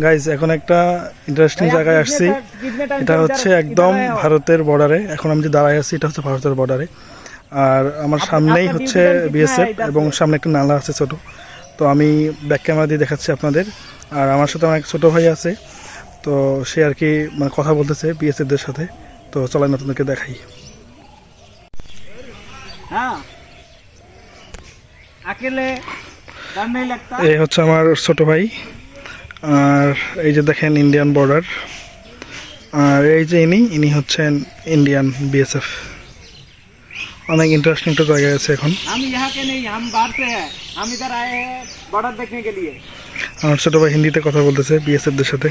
Guys এখন একটা interesting জায়গায় আসছি। এটা হচ্ছে একদম ভারতের বর্ডারে এখন আমি যে দাঁড়ায় আছি এটা হচ্ছে ভারতের বর্ডারে আর আমার সামনেই হচ্ছে বিএসএফ এবং সামনে একটা নালা আছে ছোট। তো আমি ব্যাক ক্যামেরা দিয়ে দেখাচ্ছি আপনাদের। আর আমার সাথে আমার এক ছোটো ভাই আছে। তো সে আর কি মানে কথা বলতেছে বিএসএফদের সাথে। তো চলাই আমি আপনাদেরকে দেখাই। এ হচ্ছে আমার ছোট ভাই। আর এই যে দেখেন ইন্ডিয়ান বর্ডার আর এই যে ইনি ইনি হচ্ছেন ইন্ডিয়ান বিএসএফ অনেক ইন্টারেস্টিং একটা জায়গা আছে এখন। আমার ছোটো ভাই হিন্দিতে কথা বলতেছে বিএসএফদের সাথে।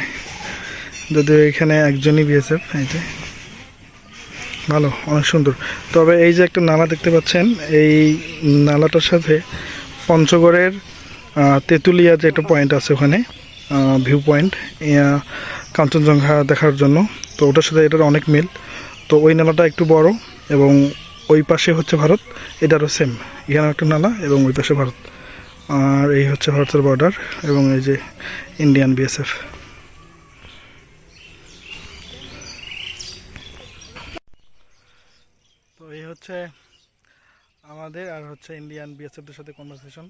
যদিও এখানে একজনই বিএসএফ এই যে। ভালো অনেক সুন্দর। তবে এই যে একটা নালা দেখতে পাচ্ছেন এই নালাটার সাথে পঞ্চগড়ের তেঁতুলিয়া যে একটা পয়েন্ট আছে ওখানে ভিউ পয়েন্ট কাঞ্চনজঙ্ঘা দেখার জন্য। তো ওটার সাথে এটার অনেক মিল। তো ওই নালাটা একটু বড় এবং ওই পাশে হচ্ছে ভারত, এটারও সেম এখানে একটা নালা এবং ওই পাশে ভারত। আর এই হচ্ছে ভারতের বর্ডার এবং এই যে ইন্ডিয়ান বিএসএফ তো এই হচ্ছে আমাদের আর হচ্ছে ইন্ডিয়ান বিএসএফদের সাথে কনভারসেশন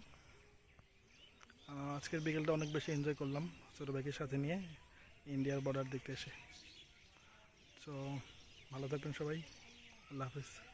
আজকের বিকেলটা অনেক বেশি এনজয় করলাম, ছোটো ভাইকে সাথে নিয়ে ইন্ডিয়ার বর্ডার দেখতে এসে। তো ভালো থাকবেন সবাই, আল্লাহ হাফিজ।